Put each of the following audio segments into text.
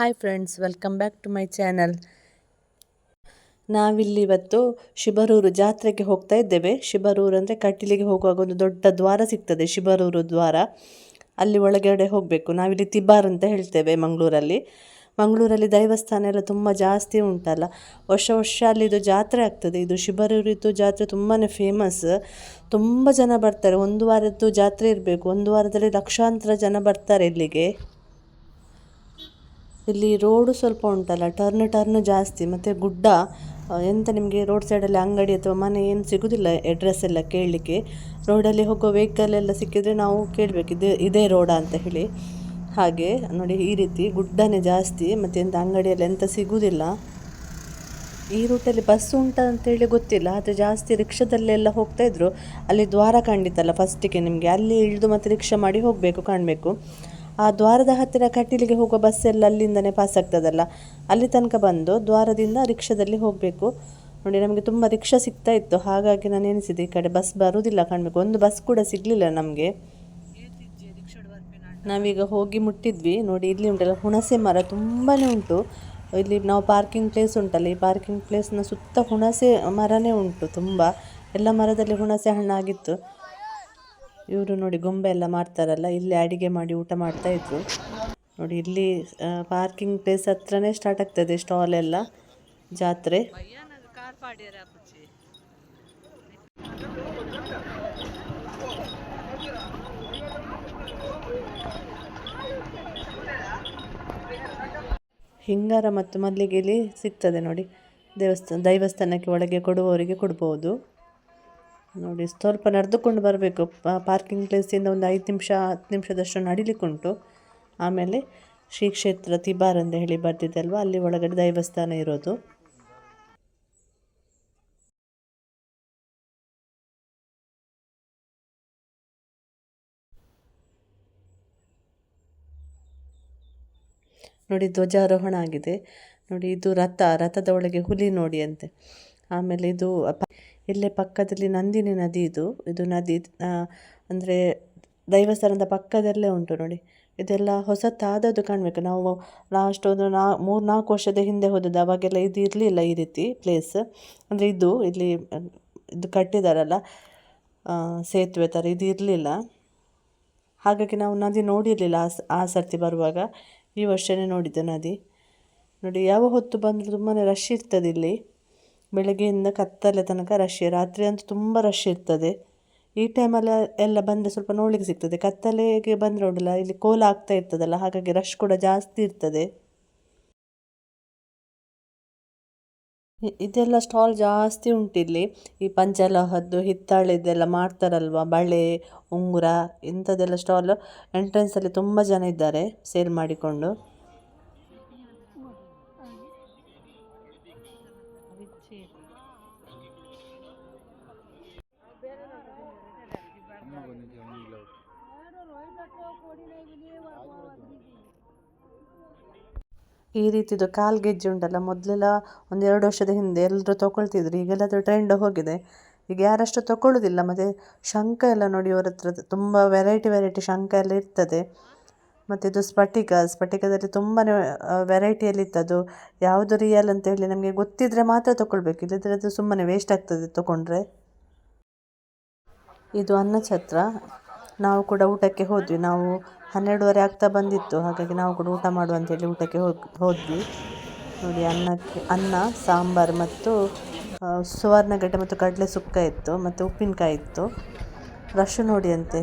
Hi friends, welcome back to my channel. ನಾವಿಲ್ಲಿ ಇವತ್ತು ಶಿಬರೂರು ಜಾತ್ರೆಗೆ ಹೋಗ್ತಾ ಇದ್ದೇವೆ. ಶಿಬರೂರು ಅಂದರೆ ಕಟೀಲಿಗೆ ಹೋಗುವಾಗ ಒಂದು ದೊಡ್ಡ ದ್ವಾರ ಸಿಗ್ತದೆ, ಶಿಬರೂರು ದ್ವಾರ. ಅಲ್ಲಿ ಒಳಗಡೆ ಹೋಗಬೇಕು. ನಾವಿಲ್ಲಿ ತಿಬಾರ್ ಅಂತ ಹೇಳ್ತೇವೆ ಮಂಗಳೂರಲ್ಲಿ. ಮಂಗಳೂರಲ್ಲಿ ದೈವಸ್ಥಾನ ಎಲ್ಲ ತುಂಬ ಜಾಸ್ತಿ ಉಂಟಲ್ಲ. ವರ್ಷ ವರ್ಷ ಅಲ್ಲಿದು ಜಾತ್ರೆ ಆಗ್ತದೆ. ಇದು ಶಿಬರೂರಿದ್ದು ಜಾತ್ರೆ ತುಂಬಾ ಫೇಮಸ್ ತುಂಬ ಜನ ಬರ್ತಾರೆ. ಒಂದು ವಾರದ್ದು ಜಾತ್ರೆ ಇರಬೇಕು. ಒಂದು ವಾರದಲ್ಲಿ ಲಕ್ಷಾಂತರ ಜನ ಬರ್ತಾರೆ ಇಲ್ಲಿಗೆ. ಇಲ್ಲಿ ರೋಡು ಸ್ವಲ್ಪ ಉಂಟಲ್ಲ ಟರ್ನ್ ಟರ್ನ್ ಜಾಸ್ತಿ. ಮತ್ತು ಗುಡ್ಡ ಎಂತ ನಿಮಗೆ ರೋಡ್ ಸೈಡಲ್ಲಿ ಅಂಗಡಿ ಅಥವಾ ಮನೆ ಏನು ಸಿಗೋದಿಲ್ಲ ಅಡ್ರೆಸ್ ಎಲ್ಲ ಕೇಳಲಿಕ್ಕೆ? ರೋಡಲ್ಲಿ ಹೋಗೋ ವೆಹಿಕಲ್ ಎಲ್ಲ ಸಿಕ್ಕಿದರೆ ನಾವು ಕೇಳಬೇಕು, ಇದೇ ಇದೇ ರೋಡಾ ಅಂತ ಹೇಳಿ. ಹಾಗೆ, ನೋಡಿ ಈ ರೀತಿ ಗುಡ್ಡನೇ ಜಾಸ್ತಿ, ಮತ್ತು ಎಂಥ ಅಂಗಡಿಯಲ್ಲಿ ಎಂತ ಸಿಗೋದಿಲ್ಲ. ಈ ರೂಟಲ್ಲಿ ಬಸ್ ಉಂಟಾ ಅಂತೇಳಿ ಗೊತ್ತಿಲ್ಲ, ಆದರೆ ಜಾಸ್ತಿ ರಿಕ್ಷಾದಲ್ಲೆಲ್ಲ ಹೋಗ್ತಾ ಇದ್ರು. ಅಲ್ಲಿ ದ್ವಾರ ಕಂಡಿತಲ್ಲ ಫಸ್ಟಿಗೆ ನಿಮಗೆ, ಅಲ್ಲಿ ಇಳಿದು ಮತ್ತೆ ರಿಕ್ಷಾ ಮಾಡಿ ಹೋಗಬೇಕು, ಕಾಣಬೇಕು. ಆ ದ್ವಾರದ ಹತ್ತಿರ ಕಟೀಲಿಗೆ ಹೋಗುವ ಬಸ್ ಎಲ್ಲ ಅಲ್ಲಿಂದನೇ ಪಾಸ್ ಆಗ್ತದಲ್ಲ? ಅಲ್ಲಿ ತನಕ ಬಂದು ದ್ವಾರದಿಂದ ರಿಕ್ಷಾದಲ್ಲಿ ಹೋಗಬೇಕು. ನೋಡಿ, ನಮಗೆ ತುಂಬ ರಿಕ್ಷಾ ಸಿಗ್ತಾ ಇತ್ತು. ಹಾಗಾಗಿ ನಾನು ಎನಿಸಿದೆ ಈ ಕಡೆ. ಬಸ್ ಬರುವುದಿಲ್ಲ ಕಾಣಬೇಕು. ಒಂದು ಬಸ್ ಕೂಡ ಸಿಗಲಿಲ್ಲ ನಮಗೆ. ನಾವೀಗ ಹೋಗಿ ಮುಟ್ಟಿದ್ವಿ. ನೋಡಿ, ಇಲ್ಲಿ ಉಂಟಲ್ಲ, ಹುಣಸೆ ಮರ ತುಂಬಾ ಉಂಟು. ಇಲ್ಲಿ ನಾವು ಪಾರ್ಕಿಂಗ್ ಪ್ಲೇಸ್ ಉಂಟಲ್ಲ, ಈ ಪಾರ್ಕಿಂಗ್ ಪ್ಲೇಸ್ನ ಸುತ್ತ ಹುಣಸೆ ಮರನೇ ಉಂಟು ತುಂಬ. ಎಲ್ಲ ಮರದಲ್ಲಿ ಹುಣಸೆ ಹಣ್ಣಾಗಿತ್ತು. ಇವರು ನೋಡಿ ಗೊಂಬೆ ಎಲ್ಲ ಮಾಡ್ತಾರಲ್ಲ, ಇಲ್ಲಿ ಅಡಿಗೆ ಮಾಡಿ ಊಟ ಮಾಡ್ತಾ ಇದ್ರು. ನೋಡಿ ಇಲ್ಲಿ ಪಾರ್ಕಿಂಗ್ ಪ್ಲೇಸ್ ಹತ್ರನೇ ಸ್ಟಾರ್ಟ್ ಆಗ್ತದೆ ಸ್ಟಾಲ್ ಎಲ್ಲ, ಜಾತ್ರೆ. ಹಿಂಗಾರ ಮತ್ತು ಮಲ್ಲಿಗೆಲಿ ಸಿಗ್ತದೆ ನೋಡಿ, ದೇವಸ್ಥಾನ, ದೈವಸ್ಥಾನಕ್ಕೆ ಒಳಗೆ ಕೊಡುವವರಿಗೆ ಕೊಡ್ಬೋದು. ನೋಡಿ, ಸ್ವಲ್ಪ ನಡೆದುಕೊಂಡು ಬರಬೇಕು. ಪಾರ್ಕಿಂಗ್ ಪ್ಲೇಸಿಂದ ಒಂದು ಐದು ನಿಮಿಷ, ಹತ್ತು ನಿಮಿಷದಷ್ಟು ನಡಿಲಿಕ್ಕುಂಟು ಆಮೇಲೆ ಶ್ರೀ ಕ್ಷೇತ್ರ ತಿಬಾರ್ ಅಂತ ಹೇಳಿ ಬರ್ತಿದೆ ಅಲ್ವಾ? ಅಲ್ಲಿ ಒಳಗಡೆ ದೈವಸ್ಥಾನ ಇರೋದು. ನೋಡಿ, ಧ್ವಜಾರೋಹಣ ಆಗಿದೆ. ನೋಡಿ, ಇದು ರಥ, ರಥದ ಒಳಗೆ ಹುಲಿ ನೋಡಿ ಅಂತೆ. ಆಮೇಲೆ ಇದು ಇಲ್ಲೇ ಪಕ್ಕದಲ್ಲಿ ನಂದಿನಿ ನದಿ ಇದು. ಇದು ನದಿ ಅಂದರೆ ದೈವಸ್ಥಾನದ ಪಕ್ಕದಲ್ಲೇ ಉಂಟು ನೋಡಿ. ಇದೆಲ್ಲ ಹೊಸತಾದದ್ದು ಕಾಣಬೇಕು. ನಾವು ಲಾಸ್ಟ್ ಒಂದು ನಾ, ಮೂರು, ನಾಲ್ಕು ವರ್ಷದ ಹಿಂದೆ ಹೋದದ್ದು. ಅವಾಗೆಲ್ಲ ಇದು ಇರಲಿಲ್ಲ ಈ ರೀತಿ ಪ್ಲೇಸ್ ಅಂದರೆ ಇದು ಇಲ್ಲಿ, ಇದು ಕಟ್ಟಿದಾರಲ್ಲ ಸೇತುವೆ ಥರ ಇದು ಇರಲಿಲ್ಲ. ಹಾಗಾಗಿ ನಾವು ನದಿ ನೋಡಿರಲಿಲ್ಲ ಆ ಆ ಸರ್ತಿ ಬರುವಾಗ. ಈ ವರ್ಷನೇ ನೋಡಿದ್ದೆ ನದಿ. ನೋಡಿ, ಯಾವ ಹೊತ್ತು ಬಂದರೂ ತುಂಬಾ ರಶ್ ಇರ್ತದೆ ಇಲ್ಲಿ ಬೆಳಗ್ಗೆಯಿಂದ ಕತ್ತಲೆ ತನಕ ರಶ್ ರಾತ್ರಿ ಅಂತೂ ತುಂಬ ರಶ್ ಇರ್ತದೆ. ಈ ಟೈಮಲ್ಲಿ ಎಲ್ಲ ಬಂದರೆ ಸ್ವಲ್ಪ ನೋಡ್ಲಿಕ್ಕೆ ಸಿಗ್ತದೆ. ಕತ್ತಲೆಗೆ ಬಂದರೆ ಉಂಟಲ್ಲ ಇಲ್ಲಿ ಕೋಲ ಆಗ್ತಾ ಇರ್ತದಲ್ಲ, ಹಾಗಾಗಿ ರಶ್ ಕೂಡ ಜಾಸ್ತಿ ಇರ್ತದೆ. ಇದೆಲ್ಲ ಸ್ಟಾಲ್ ಜಾಸ್ತಿ ಉಂಟಿಲ್ಲಿ. ಈ ಪಂಚಲೋಹದ್ದು ಹಿತ್ತಾಳೆದೆಲ್ಲ ಮಾಡ್ತಾರಲ್ವ? ಬಳೆ, ಉಂಗುರ ಇಂಥದ್ದೆಲ್ಲ ಸ್ಟಾಲ್ ಎಂಟ್ರೆನ್ಸಲ್ಲಿ ತುಂಬ ಜನ ಇದ್ದಾರೆ ಸೇಲ್ ಮಾಡಿಕೊಂಡು. ಈ ರೀತಿದು ಕಾಲ್ ಗೆಜ್ಜೆ ಉಂಟಲ್ಲ, ಮೊದಲೆಲ್ಲ ಒಂದು ಎರಡು ವರ್ಷದ ಹಿಂದೆ ಎಲ್ಲರೂ ತೊಗೊಳ್ತಿದ್ರು ಈಗೆಲ್ಲ ಅದು ಟ್ರೆಂಡ್ ಹೋಗಿದೆ. ಈಗ ಯಾರಷ್ಟು ತೊಗೊಳ್ಳೋದಿಲ್ಲ ಮತ್ತು ಶಂಖ ಎಲ್ಲ ನೋಡಿ ಅವ್ರ ಹತ್ರ ತುಂಬ ವೆರೈಟಿ ವೆರೈಟಿ ಶಂಖ ಎಲ್ಲ ಇರ್ತದೆ. ಮತ್ತು ಇದು ಸ್ಫಟಿಕ, ಸ್ಫಟಿಕದಲ್ಲಿ ತುಂಬಾ ವೆರೈಟಿಯಲ್ಲಿ ಅದು ಯಾವುದು ರಿಯಲ್ ಅಂತ ಹೇಳಿ ನಮಗೆ ಗೊತ್ತಿದ್ದರೆ ಮಾತ್ರ ತೊಗೊಳ್ಬೇಕು ಇಲ್ಲದ್ರೆ ಅದು ಸುಮ್ಮನೆ ವೇಸ್ಟ್ ಆಗ್ತದೆ ತೊಗೊಂಡ್ರೆ ಇದು ಅನ್ನಛತ್ರ. ನಾವು ಕೂಡ ಊಟಕ್ಕೆ ಹೋದ್ವಿ. ನಾವು ಹನ್ನೆರಡುವರೆ ಆಗ್ತಾ ಬಂದಿತ್ತು. ಹಾಗಾಗಿ ನಾವು ಕೂಡ ಊಟ ಮಾಡುವ ಅಂತೇಳಿ ಊಟಕ್ಕೆ ಹೋಗಿ, ಹೋದ್ವಿ. ನೋಡಿ, ಅನ್ನಕ್ಕೆ, ಅನ್ನ, ಸಾಂಬಾರು ಮತ್ತು ಸುವರ್ಣಗಡ್ಡೆ ಮತ್ತು ಕಡಲೆ ಸುಕ್ಕ ಇತ್ತು ಮತ್ತು ಉಪ್ಪಿನಕಾಯಿ ಇತ್ತು. ರಶ್ ನೋಡಿ ಅಂತೆ.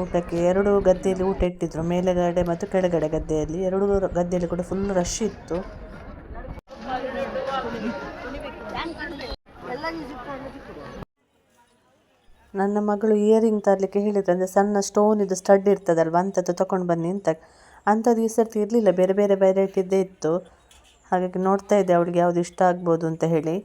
ಊಟಕ್ಕೆ ಎರಡು ಗದ್ದೆಯಲ್ಲಿ ಊಟ ಇಟ್ಟಿದ್ದರು ಮೇಲುಗಡೆ ಮತ್ತು ಕೆಳಗಡೆ ಗದ್ದೆಯಲ್ಲಿ ಎರಡೂ ಗದ್ದೆಯಲ್ಲಿ ಕೂಡ ಫುಲ್ ರಶ್ ಇತ್ತು. ನನ್ನ ಮಗಳು ಇಯರಿಂಗ್ ತರಲಿಕ್ಕೆ ಹೇಳಿದ್ರು. ಅಂದರೆ ಸಣ್ಣ ಸ್ಟೋನ್ ಇದು ಸ್ಟಡ್ ಇರ್ತದಲ್ವ? ಅಂಥದ್ದು ತಗೊಂಡು ಬನ್ನಿ ಅಂತ. ಅಂಥದ್ದು ಈ ಸರ್ತಿ ಇರಲಿಲ್ಲ. ಬೇರೆ ಬೇರೆ ವೆರೈಟಿದ್ದೇ ಇತ್ತು. ಹಾಗಾಗಿ ನೋಡ್ತಾ ಇದ್ದೆ ಅವಳಿಗೆ ಯಾವುದು ಇಷ್ಟ ಆಗ್ಬೋದು ಅಂತ ಹೇಳಿ.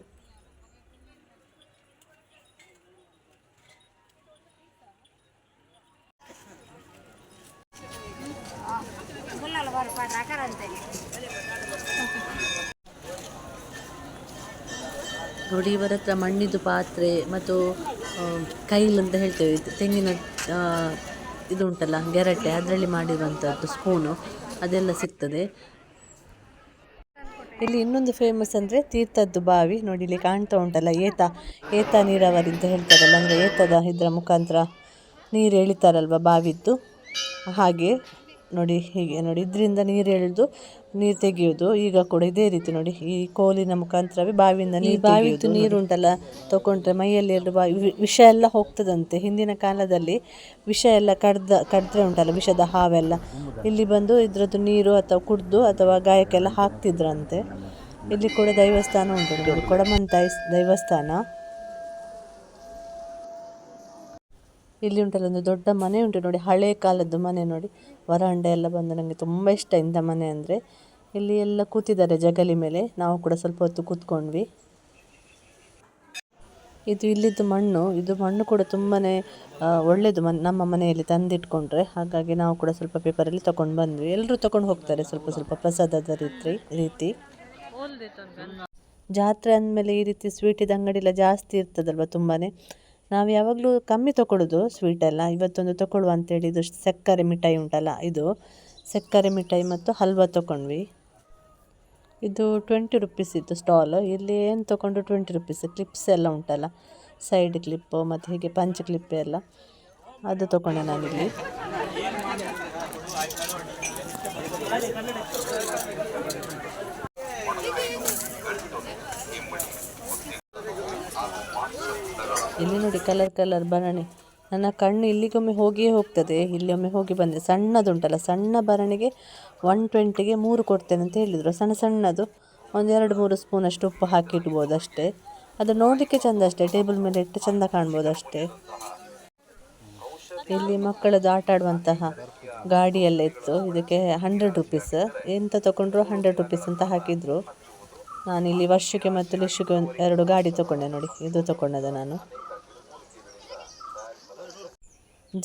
ನೋಡಿ ಇವರ ಹತ್ರ ಮಣ್ಣಿದು ಪಾತ್ರೆ ಮತ್ತು ಆ, ಕೈಲ್ ಅಂತ ಹೇಳ್ತೇವೆ ತೆಂಗಿನ ಇದು ಉಂಟಲ್ಲ ಗೆರಟೆ ಅದರಲ್ಲಿ ಮಾಡಿರುವಂಥದ್ದು ಸ್ಪೂನು ಅದೆಲ್ಲ ಸಿಗ್ತದೆ. ಇಲ್ಲಿ ಇನ್ನೊಂದು ಫೇಮಸ್ ಅಂದರೆ ತೀರ್ಥದ್ದು ಬಾವಿ ನೋಡಿ ಇಲ್ಲಿ ಕಾಣ್ತಾ ಉಂಟಲ್ಲ ಏತ ಏತ ನೀರಾವರಿ ಅಂತ ಹೇಳ್ತಾರಲ್ಲ ಅಂದರೆ ಏತದ ಇದರ ಮುಖಾಂತರ ನೀರು ಎಳಿತಾರಲ್ವ ಬಾವಿದ್ದು? ಹಾಗೆ. ನೋಡಿ ಹೀಗೆ ನೋಡಿ. ಇದರಿಂದ ನೀರು ಎಳೆದು ನೀರು ತೆಗೆಯೋದು. ಈಗ ಕೂಡ ಇದೇ ರೀತಿ ನೋಡಿ ಈ ಕೋಲಿನ ಮುಖಾಂತರವೇ ಬಾವಿಯಿಂದ ನೀರು ಬಾವಿದ್ದು ನೀರು ಉಂಟಲ್ಲ ತಗೊಂಡ್ರೆ ಮೈಯಲ್ಲಿ ಎರಡು ಬಾವಿ ವಿಷ ಎಲ್ಲ ಹೋಗ್ತದಂತೆ. ಹಿಂದಿನ ಕಾಲದಲ್ಲಿ ವಿಷ ಎಲ್ಲ ಕಡ್ದ ಕಡ್ದ್ರೆ ಉಂಟಲ್ಲ ವಿಷದ ಹಾವೆಲ್ಲ. ಇಲ್ಲಿ ಬಂದು ಇದರದ್ದು ನೀರು ಅಥವಾ ಕುಡಿದು ಅಥವಾ ಗಾಯಕ್ಕೆಲ್ಲ ಹಾಕ್ತಿದ್ರಂತೆ. ಇಲ್ಲಿ ಕೂಡ ದೈವಸ್ಥಾನ ಉಂಟು. ಕೊಡಮನ್ ದೈವಸ್ಥಾನ. ಇಲ್ಲಿ ಉಂಟಲ್ಲ, ಒಂದು ದೊಡ್ಡ ಮನೆ ಉಂಟು ನೋಡಿ, ಹಳೆ ಕಾಲದ್ದು ಮನೆ ನೋಡಿ. ವರಾಂಡ ಎಲ್ಲ ಬಂದು ನನಗೆ ತುಂಬ ಇಷ್ಟ ಇಂಥ ಮನೆ ಅಂದರೆ. ಇಲ್ಲಿ ಎಲ್ಲ ಕೂತಿದ್ದಾರೆ ಜಗಲಿ ಮೇಲೆ, ನಾವು ಕೂಡ ಸ್ವಲ್ಪ ಹೊತ್ತು ಕೂತ್ಕೊಂಡ್ವಿ. ಇದು ಇಲ್ಲಿದ್ದು ಮಣ್ಣು, ಇದು ಮಣ್ಣು ಕೂಡ ತುಂಬಾ ಒಳ್ಳೆಯದು ಮನ್, ನಮ್ಮ ಮನೆಯಲ್ಲಿ ತಂದಿಟ್ಕೊಂಡ್ರೆ. ಹಾಗಾಗಿ ನಾವು ಕೂಡ ಸ್ವಲ್ಪ ಪೇಪರಲ್ಲಿ ತೊಗೊಂಡು ಬಂದ್ವಿ. ಎಲ್ಲರೂ ತೊಗೊಂಡು ಹೋಗ್ತಾರೆ ಸ್ವಲ್ಪ ಸ್ವಲ್ಪ ಪ್ರಸಾದದ ರೀತಿ ರೀತಿ. ಜಾತ್ರೆ ಅಂದಮೇಲೆ ಈ ರೀತಿ ಸ್ವೀಟಿದ ಅಂಗಡಿ ಎಲ್ಲ ಜಾಸ್ತಿ ಇರ್ತದಲ್ವ ತುಂಬಾ ನಾವು ಯಾವಾಗಲೂ ಕಮ್ಮಿ ತೊಗೊಳ್ಳೋದು ಸ್ವೀಟ್ ಎಲ್ಲ ಇವತ್ತೊಂದು ತೊಗೊಳ್ಳುವ ಅಂತೇಳಿ ಇದು ಸಕ್ಕರೆ ಮಿಠಾಯಿ ಉಂಟಲ್ಲ, ಇದು ಸಕ್ಕರೆ ಮಿಠಾಯಿ ಮತ್ತು ಹಲ್ವಾ ತೊಗೊಂಡ್ವಿ. ಇದು ಟ್ವೆಂಟಿ ರುಪೀಸ್ ಇತ್ತು ಸ್ಟಾಲ್ ಇಲ್ಲಿ ಏನು ತೊಗೊಂಡು ಟ್ವೆಂಟಿ ರುಪೀಸ್ ಕ್ಲಿಪ್ಸ್ ಎಲ್ಲ ಉಂಟಲ್ಲ. ಸೈಡ್ ಕ್ಲಿಪ್ಪು ಮತ್ತು ಹೀಗೆ ಪಂಚ್ ಕ್ಲಿಪ್ ಎಲ್ಲ. ಅದು ತೊಗೊಂಡೆ ನಾನಿಲ್ಲಿ. ಇಲ್ಲಿ ನೋಡಿ ಕಲರ್ ಕಲರ್ ಬರಣಿ ನನ್ನ ಕಣ್ಣು ಇಲ್ಲಿಗೊಮ್ಮೆ ಹೋಗಿಯೇ ಹೋಗ್ತದೆ. ಇಲ್ಲಿ ಒಮ್ಮೆ ಹೋಗಿ ಬಂದೆ. ಸಣ್ಣದುಂಟಲ್ಲ, ಸಣ್ಣ ಬರಣಿಗೆ ಒನ್ ಟ್ವೆಂಟಿಗೆ ಮೂರು ಕೊಡ್ತೇನೆ ಅಂತ ಹೇಳಿದರು. ಸಣ್ಣ, ಸಣ್ಣದು ಒಂದು ಎರಡು, ಮೂರು ಸ್ಪೂನಷ್ಟು ಉಪ್ಪು ಹಾಕಿ ಇಡ್ಬೋದು ಅಷ್ಟೇ. ಅದು ನೋಡಲಿಕ್ಕೆ ಚೆಂದ ಅಷ್ಟೇ. ಟೇಬಲ್ ಮೇಲೆ ಇಟ್ಟು ಚೆಂದ ಕಾಣ್ಬೋದು ಅಷ್ಟೇ. ಇಲ್ಲಿ ಮಕ್ಕಳದ್ದು ಆಟ ಆಡುವಂತಹ ಗಾಡಿಯೆಲ್ಲ ಇತ್ತು. ಇದಕ್ಕೆ ಹಂಡ್ರೆಡ್ ರುಪೀಸ್ ಎಂತ ತಗೊಂಡ್ರು ಹಂಡ್ರೆಡ್ ರುಪೀಸ್ ಅಂತ ಹಾಕಿದ್ರು. ನಾನಿಲ್ಲಿ ವರ್ಷಕ್ಕೆ ಮತ್ತು ಲಿಶಕ್ಕೆ ಒಂದು ಎರಡು ಗಾಡಿ ತೊಗೊಂಡೆ ನೋಡಿ. ಇದು ತಗೊಂಡದ ನಾನು.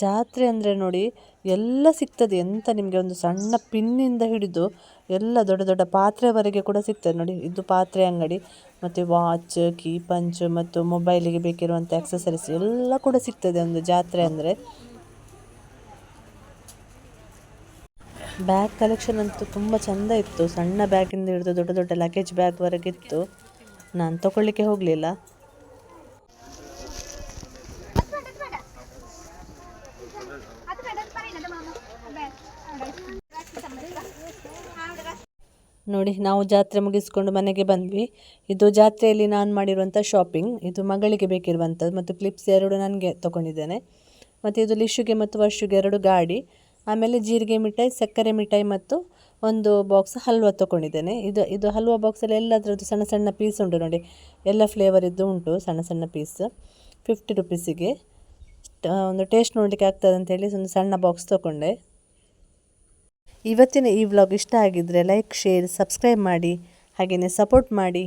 ಜಾತ್ರೆ ಅಂದರೆ ನೋಡಿ ಎಲ್ಲ ಸಿಗ್ತದೆ. ಎಂತ ನಿಮಗೆ ಒಂದು ಸಣ್ಣ ಪಿನ್ನಿಂದ ಹಿಡಿದು ಎಲ್ಲ ದೊಡ್ಡ ದೊಡ್ಡ ಪಾತ್ರೆವರೆಗೆ ಕೂಡ ಸಿಗ್ತದೆ. ನೋಡಿ, ಇದು ಪಾತ್ರೆ ಅಂಗಡಿ, ಮತ್ತು ವಾಚ್ ಕೀ ಪಂಚ್ ಮತ್ತು ಮೊಬೈಲಿಗೆ ಬೇಕಿರುವಂಥ ಆಕ್ಸಸರೀಸ್ ಎಲ್ಲ ಕೂಡ ಸಿಗ್ತದೆ ಒಂದು ಜಾತ್ರೆ ಅಂದರೆ. ಬ್ಯಾಗ್ ಕಲೆಕ್ಷನ್ ಅಂತೂ ತುಂಬ ಚೆಂದ ಇತ್ತು. ಸಣ್ಣ ಬ್ಯಾಗಿಂದ ಹಿಡಿದು ದೊಡ್ಡ ದೊಡ್ಡ ಲಗೇಜ್ ಬ್ಯಾಗ್ವರೆಗಿತ್ತು ನಾನು ತಗೊಳ್ಳಿಕ್ಕೆ ಹೋಗಲಿಲ್ಲ. ನೋಡಿ, ನಾವು ಜಾತ್ರೆ ಮುಗಿಸ್ಕೊಂಡು ಮನೆಗೆ ಬಂದ್ವಿ. ಇದು ಜಾತ್ರೆಯಲ್ಲಿ ನಾನು ಮಾಡಿರುವಂಥ ಶಾಪಿಂಗ್ ಇದು ಮಗಳಿಗೆ ಬೇಕಿರುವಂಥದ್ದು ಮತ್ತು ಕ್ಲಿಪ್ಸ್ ಎರಡು ನನಗೆ ತೊಗೊಂಡಿದ್ದೇನೆ. ಮತ್ತು ಇದು ಲಿಶುಗೆ ಮತ್ತು ವರ್ಷುಗೆ ಎರಡು ಗಾಡಿ. ಆಮೇಲೆ ಜೀರಿಗೆ ಮಿಠಾಯಿ, ಸಕ್ಕರೆ ಮಿಠಾಯಿ ಮತ್ತು ಒಂದು ಬಾಕ್ಸ್ ಹಲ್ವಾ ತೊಗೊಂಡಿದ್ದೇನೆ. ಇದು ಇದು ಹಲ್ವಾ ಬಾಕ್ಸಲ್ಲಿ ಎಲ್ಲದರದ್ದು ಸಣ್ಣ ಸಣ್ಣ ಪೀಸ್ ಉಂಟು ನೋಡಿ. ಎಲ್ಲ ಫ್ಲೇವರಿದ್ದು ಉಂಟು, ಸಣ್ಣ ಸಣ್ಣ ಪೀಸ್ ಫಿಫ್ಟಿ ರುಪೀಸಿಗೆ ಒಂದು ಟೇಸ್ಟ್ ನೋಡಲಿಕ್ಕೆ ಆಗ್ತದೆ ಅಂತೇಳಿ ಒಂದು ಸಣ್ಣ ಬಾಕ್ಸ್ ತೊಗೊಂಡೆ. ಇವತ್ತಿನ ಈ ವ್ಲಾಗ್ ಇಷ್ಟ ಆಗಿದ್ದರೆ ಲೈಕ್ ಶೇರ್ ಸಬ್ಸ್ಕ್ರೈಬ್ ಮಾಡಿ ಹಾಗೆಯೇ ಸಪೋರ್ಟ್ ಮಾಡಿ.